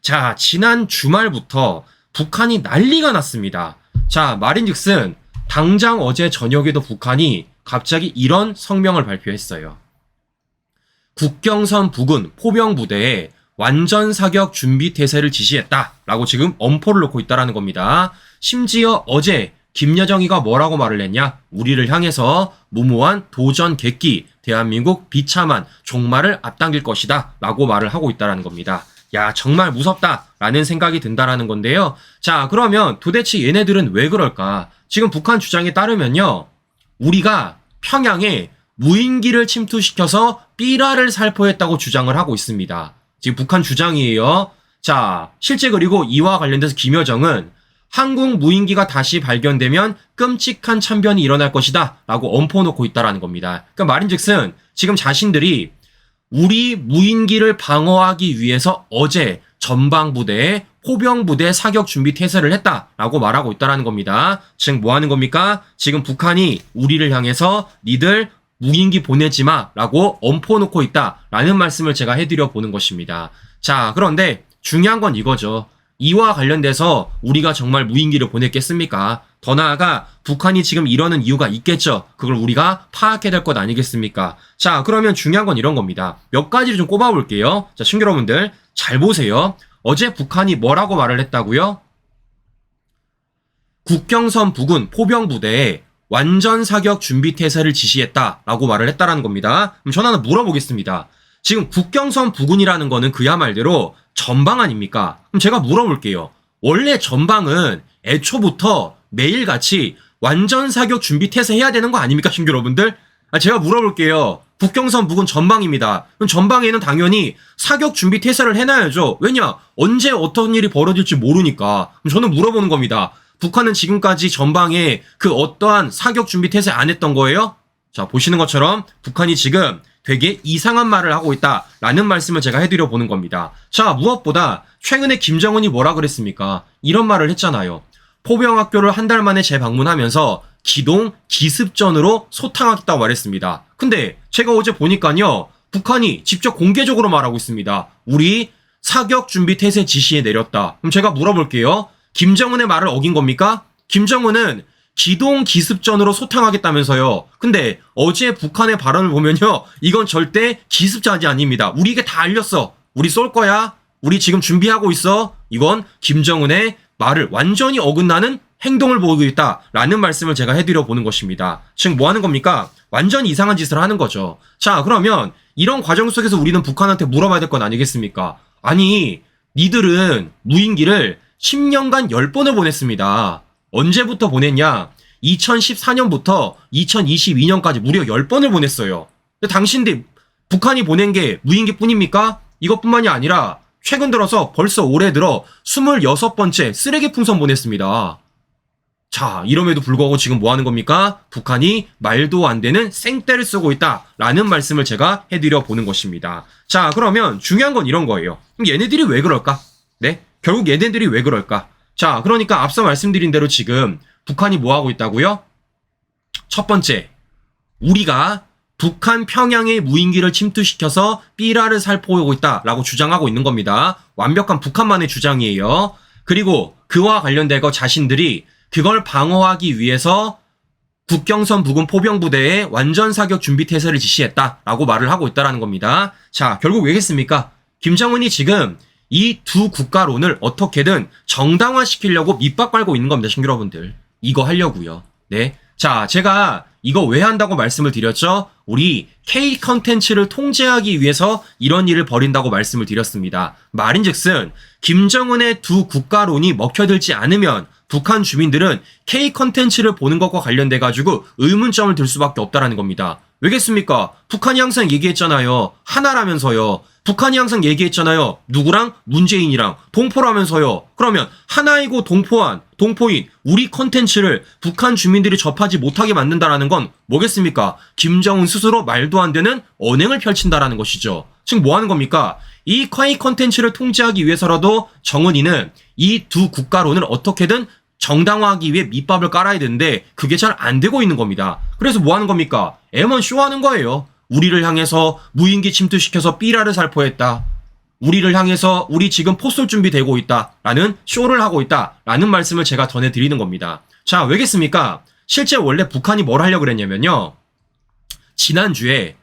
자, 지난 주말부터 북한이 난리가 났습니다. 자, 말인즉슨 당장 어제 저녁에도 북한이 갑자기 이런 성명을 발표했어요. 국경선 부근 포병 부대에 완전 사격 준비 태세를 지시했다라고 지금 엄포를 놓고 있다라는 겁니다. 심지어 어제 김여정이가 뭐라고 말을 했냐? 우리를 향해서 무모한 도전 객기, 대한민국 비참한 종말을 앞당길 것이다 라고 말을 하고 있다라는 겁니다. 야, 정말 무섭다라는 생각이 든다라는 건데요. 자, 그러면 도대체 얘네들은 왜 그럴까? 지금 북한 주장에 따르면요. 우리가 평양에 무인기를 침투시켜서 삐라를 살포했다고 주장을 하고 있습니다. 지금 북한 주장이에요. 자, 실제 그리고 이와 관련돼서 김여정은 한국 무인기가 다시 발견되면 끔찍한 참변이 일어날 것이다 라고 엄포놓고 있다라는 겁니다. 그러니까 말인즉슨 지금 자신들이 우리 무인기를 방어하기 위해서 어제 전방부대에 포병부대 사격 준비 태세를 했다라고 말하고 있다라는 겁니다. 즉 뭐 하는 겁니까? 지금 북한이 우리를 향해서 니들 무인기 보내지 마라고 엄포 놓고 있다라는 말씀을 제가 해드려 보는 것입니다. 자, 그런데 중요한 건 이거죠. 이와 관련돼서 우리가 정말 무인기를 보냈겠습니까? 더 나아가 북한이 지금 이러는 이유가 있겠죠. 그걸 우리가 파악해야 될 것 아니겠습니까? 자, 그러면 중요한 건 이런 겁니다. 몇 가지를 좀 꼽아볼게요. 자, 친구 여러분들 잘 보세요. 어제 북한이 뭐라고 말을 했다고요? 국경선 부근 포병 부대에 완전 사격 준비 태세를 지시했다라고 말을 했다라는 겁니다. 그럼 전 하나 물어보겠습니다. 지금 국경선 부근이라는 거는 그야 말대로 전방 아닙니까? 그럼 제가 물어볼게요. 원래 전방은 애초부터 매일같이 완전 사격 준비 태세 해야 되는 거 아닙니까, 신규 여러분들? 아, 제가 물어볼게요. 국경선 부근 전방입니다. 그럼 전방에는 당연히 사격 준비 태세를 해놔야죠. 왜냐? 언제 어떤 일이 벌어질지 모르니까. 그럼 저는 물어보는 겁니다. 북한은 지금까지 전방에 그 어떠한 사격 준비 태세 안 했던 거예요? 자, 보시는 것처럼 북한이 지금 되게 이상한 말을 하고 있다라는 말씀을 제가 해드려 보는 겁니다. 자, 무엇보다 최근에 김정은이 뭐라 그랬습니까? 이런 말을 했잖아요. 포병학교를 한 달 만에 재방문하면서 기동 기습전으로 소탕하겠다고 말했습니다. 근데 제가 어제 보니까요. 북한이 직접 공개적으로 말하고 있습니다. 우리 사격 준비 태세 지시에 내렸다. 그럼 제가 물어볼게요. 김정은의 말을 어긴 겁니까? 김정은은 기동 기습전으로 소탕하겠다면서요. 근데 어제 북한의 발언을 보면요. 이건 절대 기습전이 아닙니다. 우리 이게 다 알렸어. 우리 쏠 거야. 우리 지금 준비하고 있어. 이건 김정은의 말을 완전히 어긋나는 행동을 보이고 있다라는 말씀을 제가 해드려 보는 것입니다. 즉, 뭐 하는 겁니까? 완전히 이상한 짓을 하는 거죠. 자, 그러면 이런 과정 속에서 우리는 북한한테 물어봐야 될 건 아니겠습니까? 아니, 니들은 무인기를 10년간 10번을 보냈습니다. 언제부터 보냈냐? 2014년부터 2022년까지 무려 10번을 보냈어요. 근데 당신들 북한이 보낸 게 무인기 뿐입니까? 이것뿐만이 아니라 최근 들어서 벌써 올해 들어 26번째 쓰레기 풍선 보냈습니다. 자, 이럼에도 불구하고 지금 뭐 하는 겁니까? 북한이 말도 안 되는 생떼를 쓰고 있다. 라는 말씀을 제가 해드려 보는 것입니다. 자, 그러면 중요한 건 이런 거예요. 얘네들이 왜 그럴까? 네? 결국 얘네들이 왜 그럴까? 자, 그러니까 앞서 말씀드린 대로 지금 북한이 뭐 하고 있다고요? 첫 번째, 우리가 북한 평양의 무인기를 침투시켜서 삐라를 살포하고 있다라고 주장하고 있는 겁니다. 완벽한 북한만의 주장이에요. 그리고 그와 관련되고 자신들이 그걸 방어하기 위해서 국경선 부근 포병부대에 완전 사격 준비 태세를 지시했다라고 말을 하고 있다라는 겁니다. 자, 결국 왜겠습니까? 김정은이 지금 이 두 국가론을 어떻게든 정당화시키려고 밑밥 깔고 있는 겁니다, 신규 여러분들. 이거 하려고요. 네. 자, 제가 이거 왜 한다고 말씀을 드렸죠? 우리 K 컨텐츠를 통제하기 위해서 이런 일을 벌인다고 말씀을 드렸습니다. 말인즉슨 김정은의 두 국가론이 먹혀들지 않으면 북한 주민들은 K 컨텐츠를 보는 것과 관련돼 가지고 의문점을 들 수밖에 없다라는 겁니다. 왜겠습니까? 북한이 항상 얘기했잖아요. 하나라면서요. 북한이 항상 얘기했잖아요. 누구랑? 문재인이랑 동포라면서요. 그러면 하나이고 동포한 동포인 우리 컨텐츠를 북한 주민들이 접하지 못하게 만든다라는 건 뭐겠습니까? 김정은 스스로 말도 안 되는 언행을 펼친다라는 것이죠. 지금 뭐 하는 겁니까? 이 콰이 컨텐츠를 통제하기 위해서라도 정은이는 이 두 국가론을 어떻게든 정당화하기 위해 밑밥을 깔아야 되는데 그게 잘 안 되고 있는 겁니다. 그래서 뭐 하는 겁니까? M1 쇼하는 거예요. 우리를 향해서 무인기 침투시켜서 삐라를 살포했다. 우리를 향해서 우리 지금 포쏠 준비되고 있다 라는 쇼를 하고 있다 라는 말씀을 제가 전해드리는 겁니다. 자, 왜겠습니까? 실제 원래 북한이 뭘 하려고 그랬냐면요. 지난주에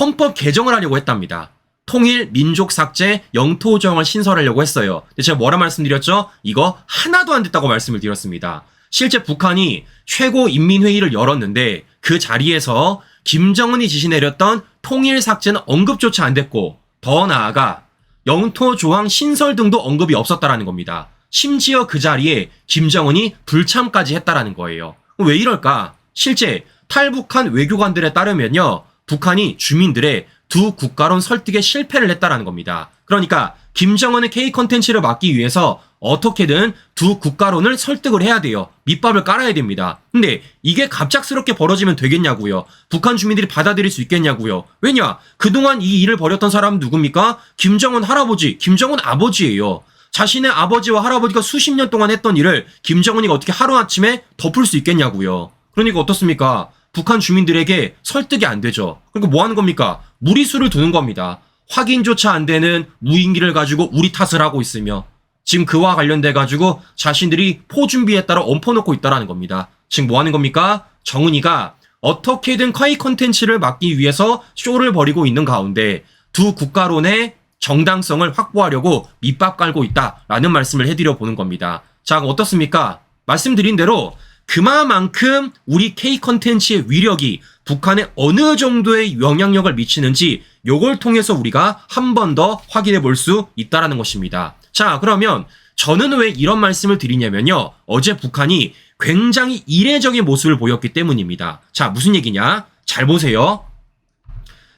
헌법 개정을 하려고 했답니다. 통일, 민족 삭제, 영토 정을 신설하려고 했어요. 제가 뭐라 말씀드렸죠? 이거 하나도 안 됐다고 말씀을 드렸습니다. 실제 북한이 최고 인민회의를 열었는데 그 자리에서 김정은이 지시 내렸던 통일 삭제는 언급조차 안 됐고 더 나아가 영토 조항 신설 등도 언급이 없었다라는 겁니다. 심지어 그 자리에 김정은이 불참까지 했다라는 거예요. 왜 이럴까? 실제 탈북한 외교관들에 따르면요. 북한이 주민들의 두 국가론 설득에 실패를 했다라는 겁니다. 그러니까 김정은의 K 컨텐츠를 막기 위해서 어떻게든 두 국가론을 설득을 해야 돼요. 밑밥을 깔아야 됩니다. 근데 이게 갑작스럽게 벌어지면 되겠냐고요. 북한 주민들이 받아들일 수 있겠냐고요. 왜냐? 그동안 이 일을 벌였던 사람은 누굽니까? 김정은 할아버지, 김정은 아버지예요. 자신의 아버지와 할아버지가 수십 년 동안 했던 일을 김정은이가 어떻게 하루아침에 덮을 수 있겠냐고요. 그러니까 어떻습니까? 북한 주민들에게 설득이 안 되죠. 그러니까 뭐 하는 겁니까? 무리수를 두는 겁니다. 확인조차 안 되는 무인기를 가지고 우리 탓을 하고 있으며 지금 그와 관련돼 가지고 자신들이 포 준비에 따라 엎어놓고 있다라는 겁니다. 지금 뭐 하는 겁니까? 정은이가 어떻게든 커이 컨텐츠를 막기 위해서 쇼를 벌이고 있는 가운데 두 국가론의 정당성을 확보하려고 밑밥 깔고 있다라는 말씀을 해드려 보는 겁니다. 자, 어떻습니까? 말씀드린 대로 그만큼 우리 K 컨텐츠의 위력이 북한에 어느 정도의 영향력을 미치는지 요걸 통해서 우리가 한 번 더 확인해 볼 수 있다라는 것입니다. 자, 그러면 저는 왜 이런 말씀을 드리냐면요. 어제 북한이 굉장히 이례적인 모습을 보였기 때문입니다. 자, 무슨 얘기냐? 잘 보세요.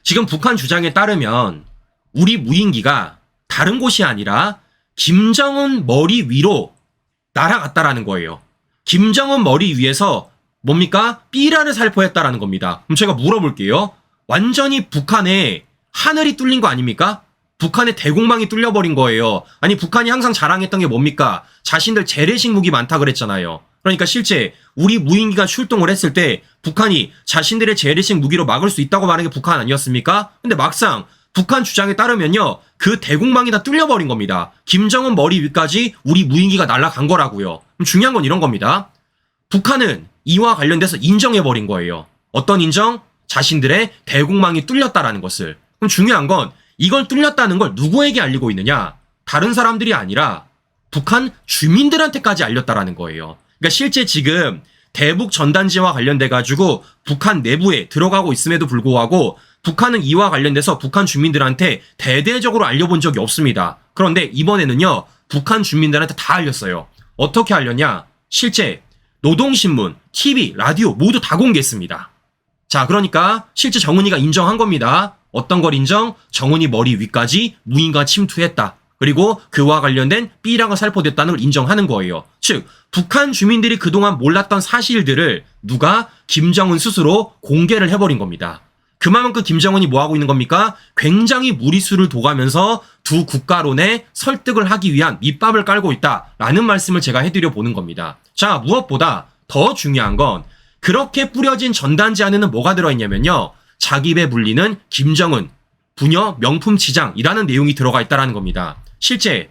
지금 북한 주장에 따르면 우리 무인기가 다른 곳이 아니라 김정은 머리 위로 날아갔다라는 거예요. 김정은 머리 위에서 뭡니까? 삐라를 살포했다라는 겁니다. 그럼 제가 물어볼게요. 완전히 북한에 하늘이 뚫린 거 아닙니까? 북한의 대공망이 뚫려버린 거예요. 아니 북한이 항상 자랑했던 게 뭡니까? 자신들 재래식 무기 많다 그랬잖아요. 그러니까 실제 우리 무인기가 출동을 했을 때 북한이 자신들의 재래식 무기로 막을 수 있다고 말한 게 북한 아니었습니까? 근데 막상 북한 주장에 따르면요. 그 대공망이 다 뚫려버린 겁니다. 김정은 머리 위까지 우리 무인기가 날아간 거라고요. 중요한 건 이런 겁니다. 북한은 이와 관련돼서 인정해버린 거예요. 어떤 인정? 자신들의 대공망이 뚫렸다라는 것을. 그럼 중요한 건 이걸 뚫렸다는 걸 누구에게 알리고 있느냐? 다른 사람들이 아니라 북한 주민들한테까지 알렸다라는 거예요. 그러니까 실제 지금 대북 전단지와 관련돼 가지고 북한 내부에 들어가고 있음에도 불구하고 북한은 이와 관련돼서 북한 주민들한테 대대적으로 알려본 적이 없습니다. 그런데 이번에는요 북한 주민들한테 다 알렸어요. 어떻게 알렸냐? 실제 노동신문, TV, 라디오 모두 다 공개했습니다. 자, 그러니까 실제 정은이가 인정한 겁니다. 어떤 걸 인정? 정은이 머리 위까지 무인가 침투했다. 그리고 그와 관련된 B라가 살포됐다는 걸 인정하는 거예요. 즉, 북한 주민들이 그동안 몰랐던 사실들을 누가 김정은 스스로 공개를 해버린 겁니다. 그만큼 김정은이 뭐 하고 있는 겁니까? 굉장히 무리수를 둬가면서 두 국가론에 설득을 하기 위한 밑밥을 깔고 있다라는 말씀을 제가 해드려 보는 겁니다. 자, 무엇보다 더 중요한 건 그렇게 뿌려진 전단지 안에는 뭐가 들어있냐면요. 자기 배 불리는 김정은 부녀 명품 치장이라는 내용이 들어가 있다라는 겁니다. 실제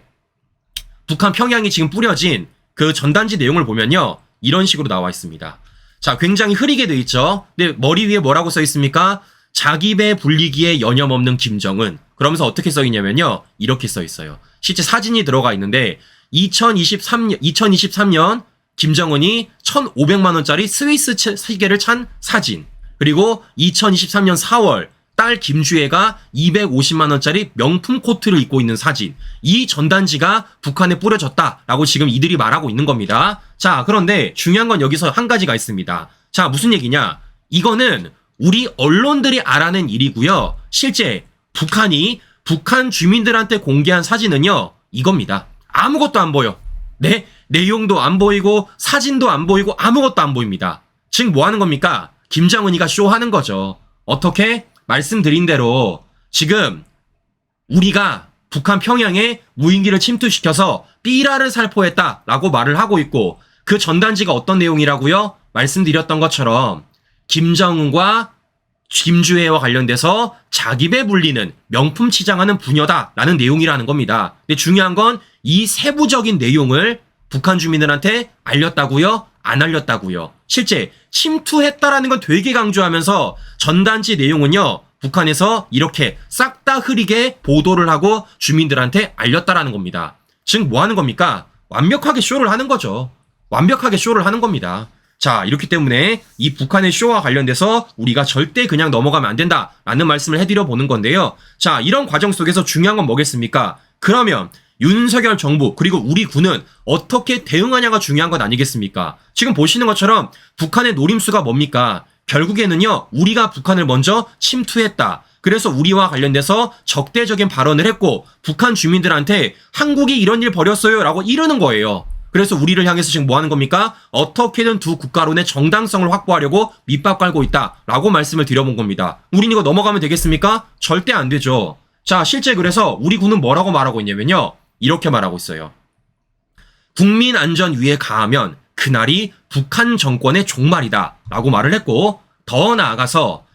북한 평양이 지금 뿌려진 그 전단지 내용을 보면요. 이런 식으로 나와 있습니다. 자, 굉장히 흐리게 돼 있죠. 근데 머리 위에 뭐라고 써 있습니까? 자기 배 불리기에 여념 없는 김정은. 그러면서 어떻게 써 있냐면요. 이렇게 써 있어요. 실제 사진이 들어가 있는데 2023년 2023년 김정은이 1,500만 원짜리 스위스 시계를 찬 사진. 그리고 2023년 4월 딸 김주혜가 250만 원짜리 명품 코트를 입고 있는 사진. 이 전단지가 북한에 뿌려졌다라고 지금 이들이 말하고 있는 겁니다. 자, 그런데 중요한 건 여기서 한 가지가 있습니다. 자, 무슨 얘기냐? 이거는 우리 언론들이 알아낸 일이고요. 실제 북한이 북한 주민들한테 공개한 사진은요. 이겁니다. 아무것도 안 보여. 네? 내용도 안 보이고 사진도 안 보이고 아무것도 안 보입니다. 즉뭐 하는 겁니까? 김정은이가 쇼하는 거죠. 어떻게? 말씀드린 대로 지금 우리가 북한 평양에 무인기를 침투시켜서 삐라를 살포했다라고 말을 하고 있고 그 전단지가 어떤 내용이라고요? 말씀드렸던 것처럼 김정은과 김주혜와 관련돼서 자기배 불리는 명품 치장하는 부녀다라는 내용이라는 겁니다. 근데 중요한 건 이 세부적인 내용을 북한 주민들한테 알렸다고요? 안 알렸다고요? 실제 침투했다라는 건 되게 강조하면서 전단지 내용은요. 북한에서 이렇게 싹 다 흐리게 보도를 하고 주민들한테 알렸다라는 겁니다. 즉 뭐 하는 겁니까? 완벽하게 쇼를 하는 거죠. 완벽하게 쇼를 하는 겁니다. 자, 이렇기 때문에 이 북한의 쇼와 관련돼서 우리가 절대 그냥 넘어가면 안 된다라는 말씀을 해드려 보는 건데요. 자, 이런 과정 속에서 중요한 건 뭐겠습니까? 그러면 윤석열 정부 그리고 우리 군은 어떻게 대응하냐가 중요한 것 아니겠습니까? 지금 보시는 것처럼 북한의 노림수가 뭡니까? 결국에는요, 우리가 북한을 먼저 침투했다. 그래서 우리와 관련돼서 적대적인 발언을 했고, 북한 주민들한테 한국이 이런 일 벌였어요. 라고 이러는 거예요. 그래서 우리를 향해서 지금 뭐 하는 겁니까? 어떻게든 두 국가론의 정당성을 확보하려고 밑밥 깔고 있다. 라고 말씀을 드려본 겁니다. 우린 이거 넘어가면 되겠습니까? 절대 안 되죠. 자, 실제 그래서 우리 군은 뭐라고 말하고 있냐면요. 이렇게 말하고 있어요. 국민 안전 위에 가하면 그날이 북한 정권의 종말이다. 라고 말을 했고, 더 나아가서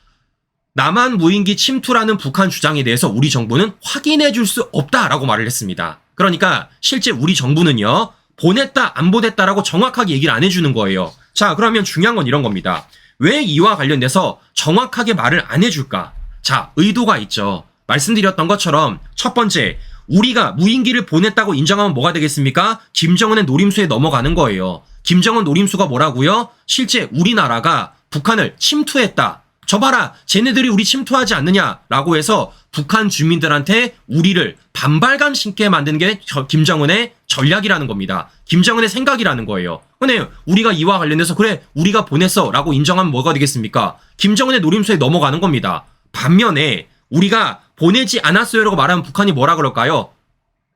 남한 무인기 침투라는 북한 주장에 대해서 우리 정부는 확인해 줄 수 없다라고 말을 했습니다. 그러니까 실제 우리 정부는요, 보냈다, 안 보냈다라고 정확하게 얘기를 안 해주는 거예요. 자, 그러면 중요한 건 이런 겁니다. 왜 이와 관련돼서 정확하게 말을 안 해줄까? 자, 의도가 있죠. 말씀드렸던 것처럼 첫 번째, 우리가 무인기를 보냈다고 인정하면 뭐가 되겠습니까? 김정은의 노림수에 넘어가는 거예요. 김정은 노림수가 뭐라고요? 실제 우리나라가 북한을 침투했다. 저 봐라, 쟤네들이 우리 침투하지 않느냐라고 해서 북한 주민들한테 우리를 반발감 심게 만드는 게 저- 김정은의 전략이라는 겁니다. 김정은의 생각이라는 거예요. 근데 우리가 이와 관련해서 그래 우리가 보냈어라고 인정하면 뭐가 되겠습니까? 김정은의 노림수에 넘어가는 겁니다. 반면에 우리가 보내지 않았어요라고 말하면 북한이 뭐라 그럴까요?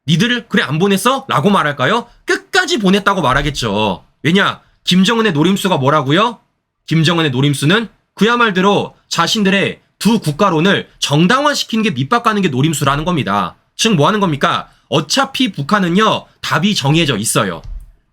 니들을 그래 안 보냈어? 라고 말할까요? 끝까지 보냈다고 말하겠죠. 왜냐? 김정은의 노림수가 뭐라고요? 김정은의 노림수는 그야말대로 자신들의 두 국가론을 정당화시키는 게 밑밥 가는 게 노림수라는 겁니다. 즉 뭐 하는 겁니까? 어차피 북한은요, 답이 정해져 있어요.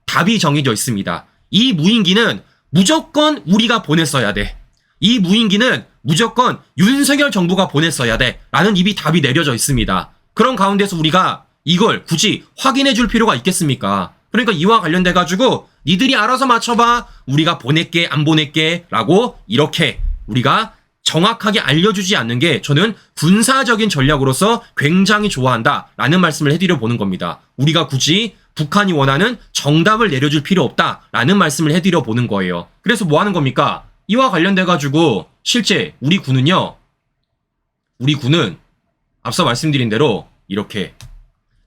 답이 정해져 있습니다. 이 무인기는 무조건 우리가 보냈어야 돼. 이 무인기는 무조건 윤석열 정부가 보냈어야 돼. 라는 입이 답이 내려져 있습니다. 그런 가운데서 우리가 이걸 굳이 확인해 줄 필요가 있겠습니까? 그러니까 이와 관련돼 가지고 니들이 알아서 맞춰봐. 우리가 보낼게 안 보낼게 라고 이렇게 우리가 정확하게 알려주지 않는 게 저는 군사적인 전략으로서 굉장히 좋아한다 라는 말씀을 해드려 보는 겁니다. 우리가 굳이 북한이 원하는 정답을 내려줄 필요 없다 라는 말씀을 해드려 보는 거예요. 그래서 뭐 하는 겁니까? 이와 관련돼 가지고 실제 우리 군은요. 우리 군은 앞서 말씀드린 대로 이렇게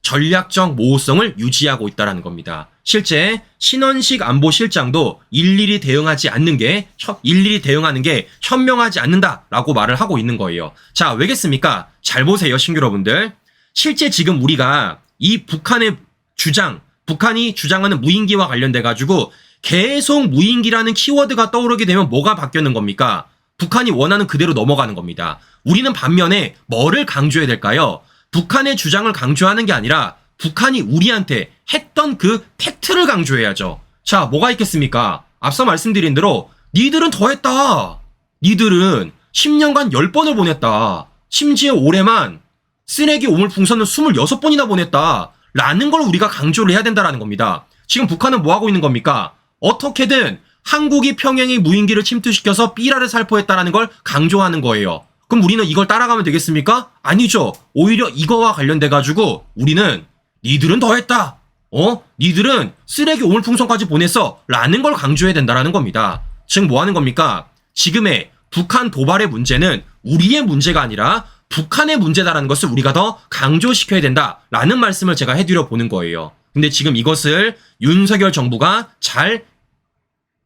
전략적 모호성을 유지하고 있다라는 겁니다. 실제 신원식 안보실장도 일일이 대응하지 않는 게 현- 일일이 대응하는 게 현명하지 않는다라고 말을 하고 있는 거예요. 자, 왜겠습니까? 잘 보세요, 신규 여러분들. 실제 지금 우리가 이 북한의 주장, 북한이 주장하는 무인기와 관련돼 가지고 계속 무인기라는 키워드가 떠오르게 되면 뭐가 바뀌는 겁니까? 북한이 원하는 그대로 넘어가는 겁니다. 우리는 반면에 뭐를 강조해야 될까요? 북한의 주장을 강조하는 게 아니라 북한이 우리한테 했던 그 팩트를 강조해야죠. 자, 뭐가 있겠습니까? 앞서 말씀드린 대로 니들은 더 했다. 니들은 10년간 10번을 보냈다. 심지어 올해만 쓰레기 오물 풍선을 26번이나 보냈다. 라는 걸 우리가 강조를 해야 된다라는 겁니다. 지금 북한은 뭐 하고 있는 겁니까? 어떻게든 한국이 평양의 무인기를 침투시켜서 삐라를 살포했다라는 걸 강조하는 거예요. 그럼 우리는 이걸 따라가면 되겠습니까? 아니죠. 오히려 이거와 관련돼 가지고 우리는 니들은 더 했다. 어? 니들은 쓰레기 오물풍선까지 보냈어. 라는 걸 강조해야 된다라는 겁니다. 즉 뭐 하는 겁니까? 지금의 북한 도발의 문제는 우리의 문제가 아니라 북한의 문제다라는 것을 우리가 더 강조시켜야 된다라는 말씀을 제가 해드려 보는 거예요. 근데 지금 이것을 윤석열 정부가 잘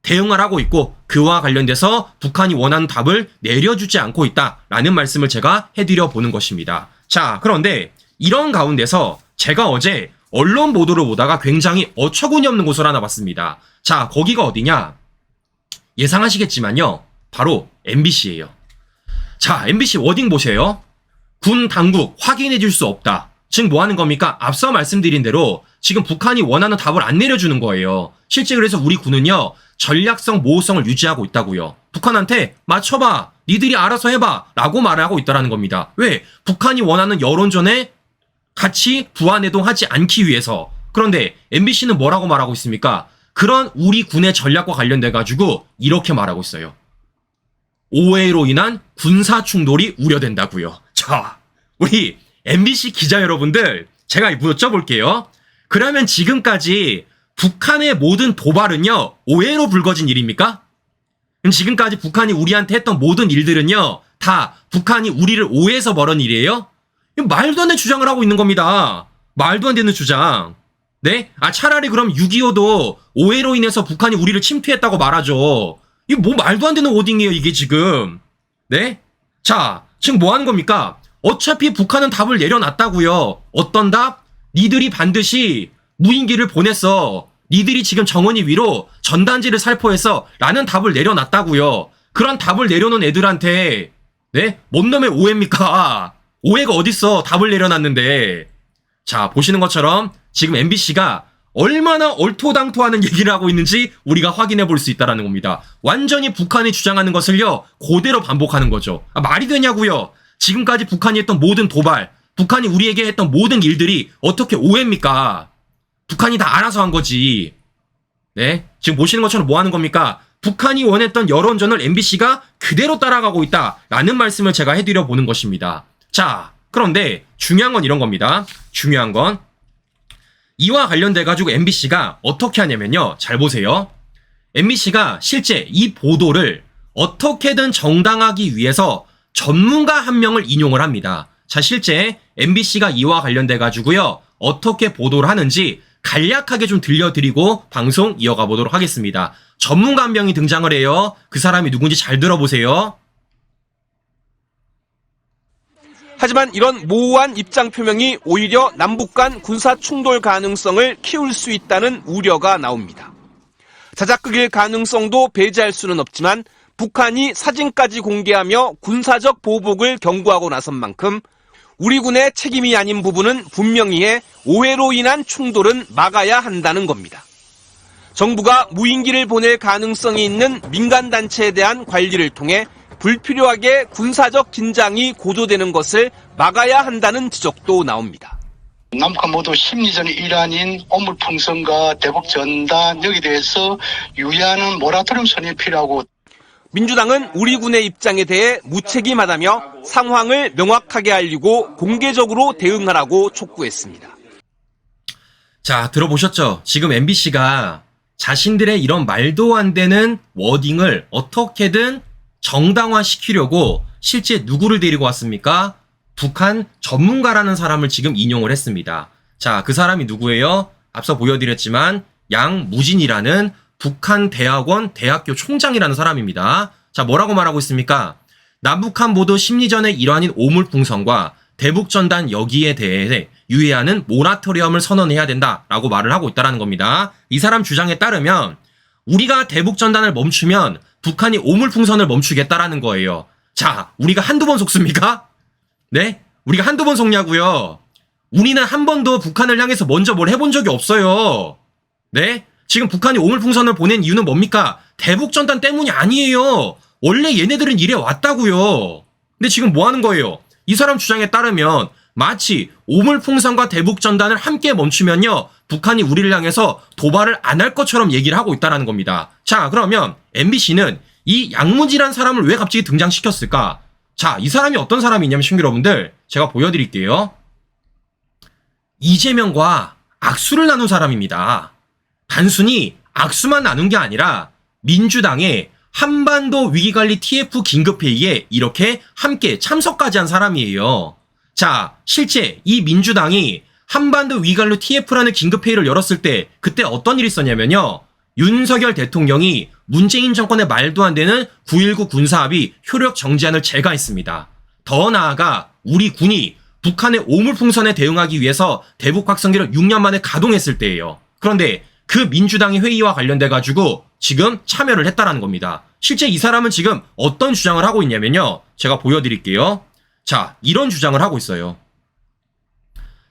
대응을 하고 있고 그와 관련돼서 북한이 원하는 답을 내려주지 않고 있다라는 말씀을 제가 해드려 보는 것입니다. 자, 그런데 이런 가운데서 제가 어제 언론 보도를 보다가 굉장히 어처구니 없는 곳을 하나 봤습니다. 자, 거기가 어디냐? 예상하시겠지만요. 바로 MBC예요. 자, MBC 워딩 보세요. 군 당국 확인해 줄 수 없다. 즉뭐 하는 겁니까? 앞서 말씀드린 대로 지금 북한이 원하는 답을 안 내려주는 거예요. 실제 그래서 우리 군은요. 전략성 모호성을 유지하고 있다고요. 북한한테 맞춰봐. 니들이 알아서 해봐 라고 말을 하고 있다라는 겁니다. 왜? 북한이 원하는 여론전에 같이 부안해동하지 않기 위해서. 그런데 MBC는 뭐라고 말하고 있습니까? 그런 우리 군의 전략과 관련돼 가지고 이렇게 말하고 있어요. 오해로 인한 군사 충돌이 우려된다고요. 자, 우리 MBC 기자 여러분들 제가 여쭤볼게요. 그러면 지금까지 북한의 모든 도발은요 오해로 불거진 일입니까? 지금까지 북한이 우리한테 했던 모든 일들은요 다 북한이 우리를 오해해서 벌은 일이에요? 말도 안 되는 주장을 하고 있는 겁니다. 말도 안 되는 주장. 네? 아 차라리 그럼 6.25도 오해로 인해서 북한이 우리를 침투했다고 말하죠. 이거 뭐 말도 안 되는 오딩이에요 이게 지금. 네? 자 지금 뭐 하는 겁니까? 어차피 북한은 답을 내려놨다고요. 어떤 답? 니들이 반드시 무인기를 보냈어. 니들이 지금 정원이 위로 전단지를 살포해서 라는 답을 내려놨다고요. 그런 답을 내려놓은 애들한테 네? 뭔 놈의 오해입니까? 오해가 어딨어? 답을 내려놨는데. 자, 보시는 것처럼 지금 MBC가 얼마나 얼토당토하는 얘기를 하고 있는지 우리가 확인해 볼 수 있다라는 겁니다. 완전히 북한이 주장하는 것을요, 그대로 반복하는 거죠. 아, 말이 되냐고요? 지금까지 북한이 했던 모든 도발, 북한이 우리에게 했던 모든 일들이 어떻게 오해입니까? 북한이 다 알아서 한 거지. 네? 지금 보시는 것처럼 뭐 하는 겁니까? 북한이 원했던 여론전을 MBC가 그대로 따라가고 있다라는 말씀을 제가 해드려 보는 것입니다. 자, 그런데 중요한 건 이런 겁니다. 중요한 건 이와 관련돼 가지고 MBC가 어떻게 하냐면요. 잘 보세요. MBC가 실제 이 보도를 어떻게든 정당하기 위해서 전문가 한 명을 인용을 합니다. 자, 실제 MBC가 이와 관련돼 가지고요. 어떻게 보도를 하는지 간략하게 좀 들려드리고 방송 이어가 보도록 하겠습니다. 전문가 한 명이 등장을 해요. 그 사람이 누군지 잘 들어보세요. 하지만 이런 모호한 입장 표명이 오히려 남북 간 군사 충돌 가능성을 키울 수 있다는 우려가 나옵니다. 자작극일 가능성도 배제할 수는 없지만 북한이 사진까지 공개하며 군사적 보복을 경고하고 나선 만큼 우리 군의 책임이 아닌 부분은 분명히 해 오해로 인한 충돌은 막아야 한다는 겁니다. 정부가 무인기를 보낼 가능성이 있는 민간단체에 대한 관리를 통해 불필요하게 군사적 긴장이 고조되는 것을 막아야 한다는 지적도 나옵니다. 남북한 모두 심리전의 일환인 오물풍선과 대북 전단 여기 대해서 유의하는 모라토리움 선이 필요하고 민주당은 우리 군의 입장에 대해 무책임하다며 상황을 명확하게 알리고 공개적으로 대응하라고 촉구했습니다. 자, 들어보셨죠? 지금 MBC가 자신들의 이런 말도 안 되는 워딩을 어떻게든 정당화시키려고 실제 누구를 데리고 왔습니까? 북한 전문가라는 사람을 지금 인용을 했습니다. 자, 그 사람이 누구예요? 앞서 보여드렸지만 양무진이라는 북한 대학원 대학교 총장이라는 사람입니다. 자, 뭐라고 말하고 있습니까? 남북한 모두 심리전의 일환인 오물풍선과 대북전단 여기에 대해 유예하는 모라토리엄을 선언해야 된다라고 말을 하고 있다는 겁니다. 이 사람 주장에 따르면 우리가 대북전단을 멈추면 북한이 오물풍선을 멈추겠다라는 거예요. 자, 우리가 한두 번 속습니까? 네? 우리가 한두 번 속냐고요? 우리는 한 번도 북한을 향해서 먼저 뭘 해본 적이 없어요. 네? 지금 북한이 오물풍선을 보낸 이유는 뭡니까? 대북 전단 때문이 아니에요. 원래 얘네들은 이래 왔다고요. 근데 지금 뭐 하는 거예요? 이 사람 주장에 따르면 마치 오물풍선과 대북 전단을 함께 멈추면요. 북한이 우리를 향해서 도발을 안 할 것처럼 얘기를 하고 있다는 겁니다. 자, 그러면 MBC는 이 양무지란 사람을 왜 갑자기 등장시켰을까? 자, 이 사람이 어떤 사람이냐면 친구 여러분들 제가 보여드릴게요. 이재명과 악수를 나눈 사람입니다. 단순히 악수만 나눈 게 아니라 민주당의 한반도 위기관리 TF 긴급회의에 이렇게 함께 참석까지 한 사람이에요. 자, 실제 이 민주당이 한반도 위기관리 TF라는 긴급회의를 열었을 때 그때 어떤 일이 있었냐면요. 윤석열 대통령이 문재인 정권의 말도 안 되는 9.19 군사합의 효력 정지안을 제거했습니다. 더 나아가 우리 군이 북한의 오물풍선에 대응하기 위해서 대북 확성기를 6년 만에 가동했을 때예요. 그런데 그 민주당의 회의와 관련돼 가지고 지금 참여를 했다라는 겁니다. 실제 이 사람은 지금 어떤 주장을 하고 있냐면요. 제가 보여드릴게요. 자, 이런 주장을 하고 있어요.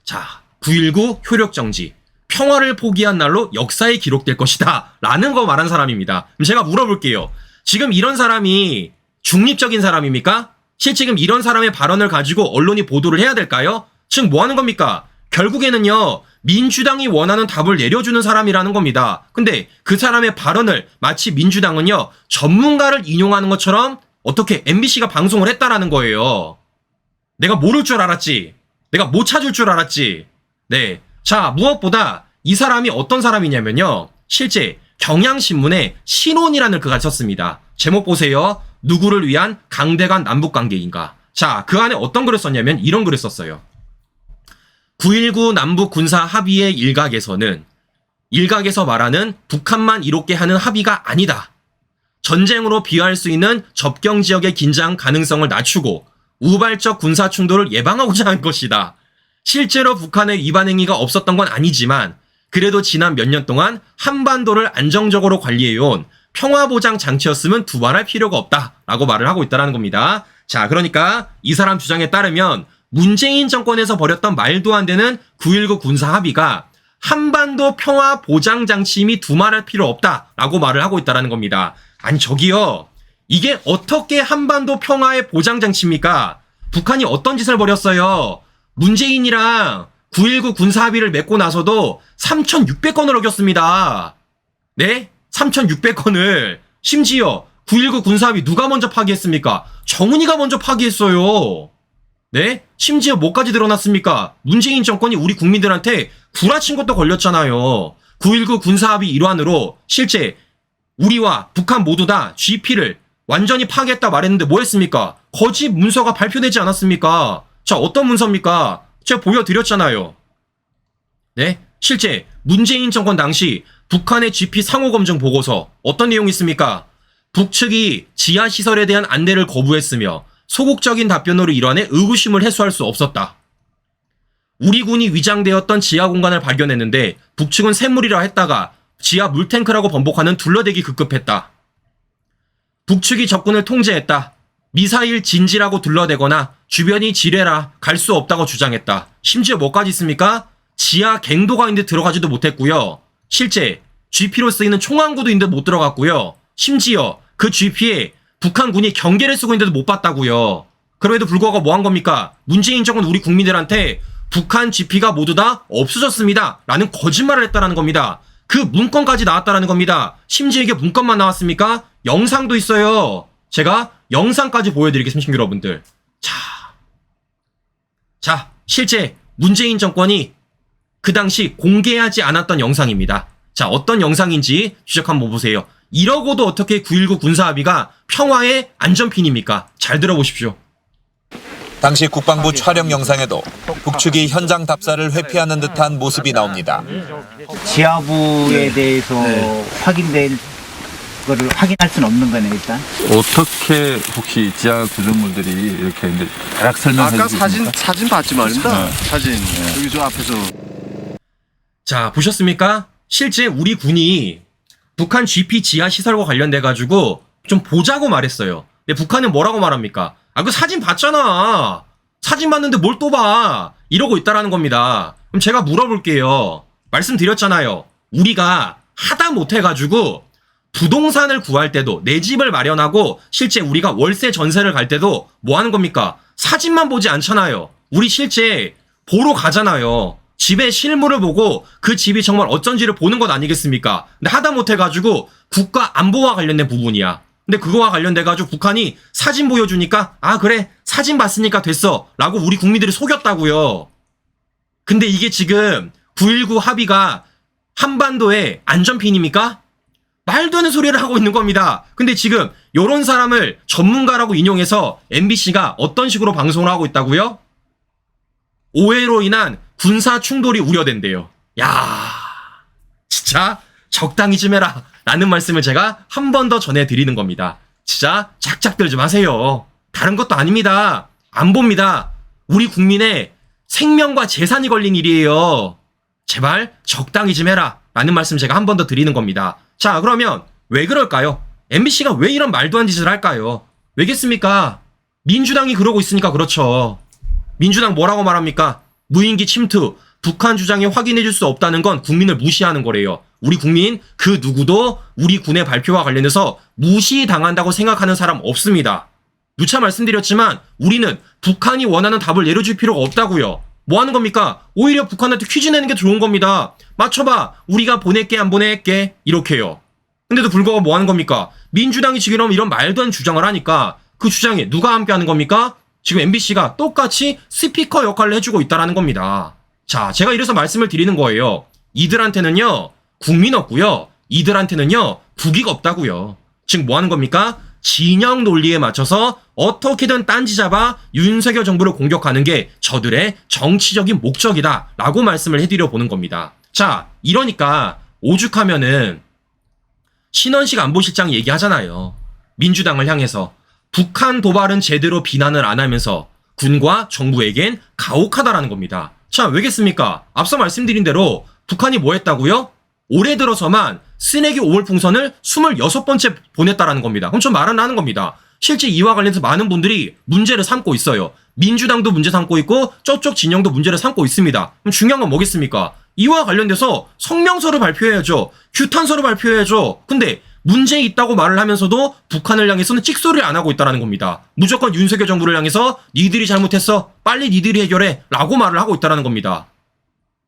자, 9.19 효력 정지. 평화를 포기한 날로 역사에 기록될 것이다. 라는 거 말한 사람입니다. 제가 물어볼게요. 지금 이런 사람이 중립적인 사람입니까? 실지금 이런 사람의 발언을 가지고 언론이 보도를 해야 될까요? 지금 뭐 하는 겁니까? 결국에는요, 민주당이 원하는 답을 내려주는 사람이라는 겁니다. 근데 그 사람의 발언을 마치 민주당은요, 전문가를 인용하는 것처럼 어떻게 MBC가 방송을 했다라는 거예요. 내가 모를 줄 알았지. 내가 못 찾을 줄 알았지. 네. 자, 무엇보다 이 사람이 어떤 사람이냐면요. 실제 경향신문에 신혼이라는 글을 썼습니다. 제목 보세요. 누구를 위한 강대간 남북관계인가. 자, 그 안에 어떤 글을 썼냐면 이런 글을 썼어요. 9.19 남북 군사 합의의 일각에서는 일각에서 말하는 북한만 이롭게 하는 합의가 아니다. 전쟁으로 비유할 수 있는 접경 지역의 긴장 가능성을 낮추고 우발적 군사 충돌을 예방하고자 한 것이다. 실제로 북한의 위반 행위가 없었던 건 아니지만 그래도 지난 몇 년 동안 한반도를 안정적으로 관리해온 평화보장 장치였으면 두말할 필요가 없다라고 말을 하고 있다는 겁니다. 자, 그러니까 이 사람 주장에 따르면 문재인 정권에서 벌였던 말도 안 되는 9.19 군사 합의가 한반도 평화 보장 장치임이 두말할 필요 없다라고 말을 하고 있다는 겁니다. 아니 저기요. 이게 어떻게 한반도 평화의 보장 장치입니까? 북한이 어떤 짓을 벌였어요? 문재인이랑 9.19 군사 합의를 맺고 나서도 3,600건을 어겼습니다. 네? 3,600건을. 심지어 9.19 군사 합의 누가 먼저 파기했습니까? 정은이가 먼저 파기했어요. 네? 심지어 뭐까지 드러났습니까? 문재인 정권이 우리 국민들한테 구라친 것도 걸렸잖아요. 9.19 군사합의 일환으로 실제 우리와 북한 모두 다 GP를 완전히 파괴했다 말했는데 뭐 했습니까? 거짓 문서가 발표되지 않았습니까? 자, 어떤 문서입니까? 제가 보여드렸잖아요. 네? 실제 문재인 정권 당시 북한의 GP 상호 검증 보고서 어떤 내용이 있습니까? 북측이 지하시설에 대한 안내를 거부했으며 소극적인 답변으로 일환해 의구심을 해소할 수 없었다. 우리 군이 위장되었던 지하 공간을 발견했는데 북측은 샘물이라 했다가 지하 물탱크라고 번복하는 둘러대기 급급했다. 북측이 적군을 통제했다. 미사일 진지라고 둘러대거나 주변이 지뢰라 갈 수 없다고 주장했다. 심지어 뭐까지 있습니까? 지하 갱도가 있는데 들어가지도 못했고요. 실제 GP로 쓰이는 총항구도 있는데 못 들어갔고요. 심지어 그 GP에 북한 군이 경계를 쓰고 있는데도 못 봤다고요. 그럼에도 불구하고 뭐 한 겁니까? 문재인 정권 우리 국민들한테 북한 GP가 모두 다 없어졌습니다. 라는 거짓말을 했다라는 겁니다. 그 문건까지 나왔다라는 겁니다. 심지어 이게 문건만 나왔습니까? 영상도 있어요. 제가 영상까지 보여드리겠습니다, 여러분들. 자. 자, 실제 문재인 정권이 그 당시 공개하지 않았던 영상입니다. 자, 어떤 영상인지 추적 한번 보세요. 이러고도 어떻게 9.19 군사합의가 평화의 안전핀입니까? 잘 들어보십시오. 당시 국방부 촬영 영상에도 북측이 현장 답사를 회피하는 듯한 모습이 나옵니다. 지하부에 대해서 확인된 거를 확인할 수는 없는 거네 일단. 어떻게 혹시 지하 구조물들이 이렇게 이제 대략 설명해 아까 주실 사진? 사진 봤지 말입니다. 네. 사진 여기 저 앞에서 자, 보셨습니까? 실제 우리 군이 북한 GP 지하 시설과 관련돼 가지고 좀 보자고 말했어요. 근데 북한은 뭐라고 말합니까? 아, 그 사진 봤잖아. 사진 봤는데 뭘 또 봐. 이러고 있다라는 겁니다. 그럼 제가 물어볼게요. 말씀드렸잖아요. 우리가 하다 못해 가지고 부동산을 구할 때도 내 집을 마련하고 실제 우리가 월세 전세를 갈 때도 뭐 하는 겁니까? 사진만 보지 않잖아요. 우리 실제 보러 가잖아요. 집의 실물을 보고 그 집이 정말 어쩐지를 보는 것 아니겠습니까? 근데 하다 못해 가지고 국가 안보와 관련된 부분이야. 근데 그거와 관련돼 가지고 북한이 사진 보여주니까 아 그래 사진 봤으니까 됐어 라고 우리 국민들이 속였다고요. 근데 이게 지금 9.19 합의가 한반도의 안전핀입니까? 말도 안 되는 소리를 하고 있는 겁니다. 근데 지금 요런 사람을 전문가라고 인용해서 MBC가 어떤 식으로 방송을 하고 있다고요? 오해로 인한 군사 충돌이 우려된대요. 야, 진짜 적당히 좀 해라. 라는 말씀을 제가 한 번 더 전해드리는 겁니다. 진짜 작작들 좀 하세요. 다른 것도 아닙니다. 안 봅니다. 우리 국민의 생명과 재산이 걸린 일이에요. 제발 적당히 좀 해라. 라는 말씀 제가 한 번 더 드리는 겁니다. 자, 그러면 왜 그럴까요? MBC가 왜 이런 말도 안 짓을 할까요? 왜겠습니까? 민주당이 그러고 있으니까 그렇죠. 민주당 뭐라고 말합니까? 무인기 침투, 북한 주장이 확인해 줄 수 없다는 건 국민을 무시하는 거래요. 우리 국민 그 누구도 우리 군의 발표와 관련해서 무시당한다고 생각하는 사람 없습니다. 누차 말씀드렸지만 우리는 북한이 원하는 답을 내려줄 필요가 없다고요. 뭐 하는 겁니까? 오히려 북한한테 퀴즈 내는 게 좋은 겁니다. 맞춰봐. 우리가 보낼게 안 보낼게 이렇게요. 근데도 불구하고 뭐 하는 겁니까? 민주당이 지금 이런 말도 안 주장을 하니까 그 주장에 누가 함께 하는 겁니까? 지금 MBC가 똑같이 스피커 역할을 해주고 있다라는 겁니다. 자, 제가 이래서 말씀을 드리는 거예요. 이들한테는요, 국민 없고요. 이들한테는요, 국익 없다고요. 지금 뭐 하는 겁니까? 진영 논리에 맞춰서 어떻게든 딴지 잡아 윤석열 정부를 공격하는 게 저들의 정치적인 목적이다. 라고 말씀을 해드려 보는 겁니다. 자, 이러니까 오죽하면은 신원식 안보실장 얘기하잖아요. 민주당을 향해서 북한 도발은 제대로 비난을 안 하면서 군과 정부에겐 가혹하다라는 겁니다. 자, 왜겠습니까? 앞서 말씀드린 대로 북한이 뭐 했다고요? 올해 들어서만 쓰레기 오물풍선을 26번째 보냈다라는 겁니다. 좀 말은 하는 겁니다. 실제 이와 관련해서 많은 분들이 문제를 삼고 있어요. 민주당도 문제 삼고 있고 저쪽 진영도 문제를 삼고 있습니다. 그럼 중요한 건 뭐겠습니까? 이와 관련돼서 성명서를 발표해야죠. 규탄서를 발표해야죠. 근데 문제 있다고 말을 하면서도 북한을 향해서는 찍소리를 안 하고 있다는 겁니다. 무조건 윤석열 정부를 향해서 니들이 잘못했어. 빨리 니들이 해결해. 라고 말을 하고 있다는 겁니다.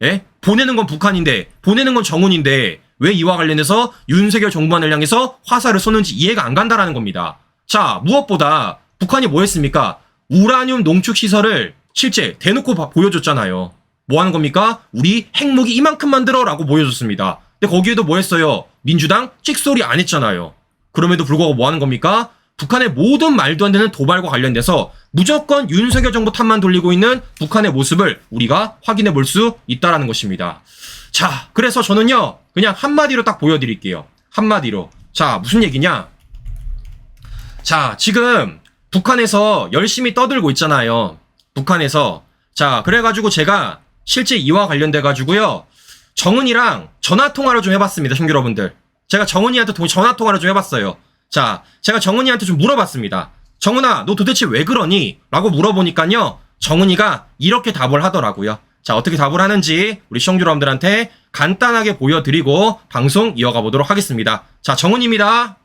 예? 보내는 건 북한인데, 보내는 건 정훈인데, 왜 이와 관련해서 윤석열 정부안을 향해서 화살을 쏘는지 이해가 안 간다라는 겁니다. 자, 무엇보다 북한이 뭐 했습니까? 우라늄 농축 시설을 실제 대놓고 봐- 보여줬잖아요. 뭐 하는 겁니까? 우리 핵무기 이만큼 만들어 라고 보여줬습니다. 근데 거기에도 뭐 했어요? 민주당 찍소리 안 했잖아요. 그럼에도 불구하고 뭐 하는 겁니까? 북한의 모든 말도 안 되는 도발과 관련돼서 무조건 윤석열 정부 탓만 돌리고 있는 북한의 모습을 우리가 확인해 볼 수 있다라는 것입니다. 자, 그래서 저는요, 그냥 한마디로 딱 보여드릴게요. 한마디로. 자, 무슨 얘기냐? 자, 지금 북한에서 열심히 떠들고 있잖아요. 북한에서. 자, 그래가지고 제가 실제 이와 관련돼가지고요, 정은이랑 전화 통화를 좀 해봤습니다, 형제 여러분들. 제가 정은이한테 도- 전화 통화를 좀 해봤어요. 자, 제가 정은이한테 좀 물어봤습니다. 정은아, 너 도대체 왜 그러니? 라고 물어보니까요, 정은이가 이렇게 답을 하더라고요. 자, 어떻게 답을 하는지 우리 시청자 여러분들한테 간단하게 보여드리고 방송 이어가 보도록 하겠습니다. 자, 정은입니다.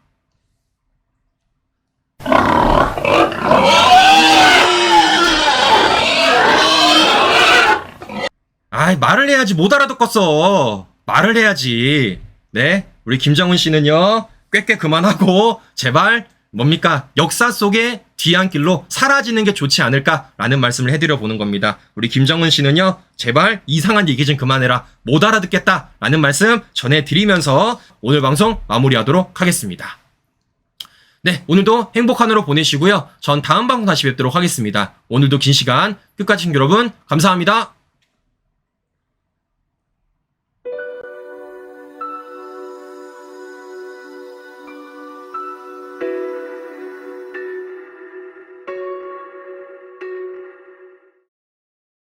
아이, 말을 해야지 못 알아듣겠어. 말을 해야지. 네, 우리 김정은 씨는요, 꾀꾀 그만하고, 제발, 뭡니까, 역사 속의 뒤안길로 사라지는 게 좋지 않을까라는 말씀을 해드려 보는 겁니다. 우리 김정은 씨는요, 제발 이상한 얘기 좀 그만해라. 못 알아듣겠다라는 말씀 전해드리면서 오늘 방송 마무리하도록 하겠습니다. 네, 오늘도 행복한 하루 보내시고요. 전 다음 방송 다시 뵙도록 하겠습니다. 오늘도 긴 시간 끝까지 여러분 감사합니다.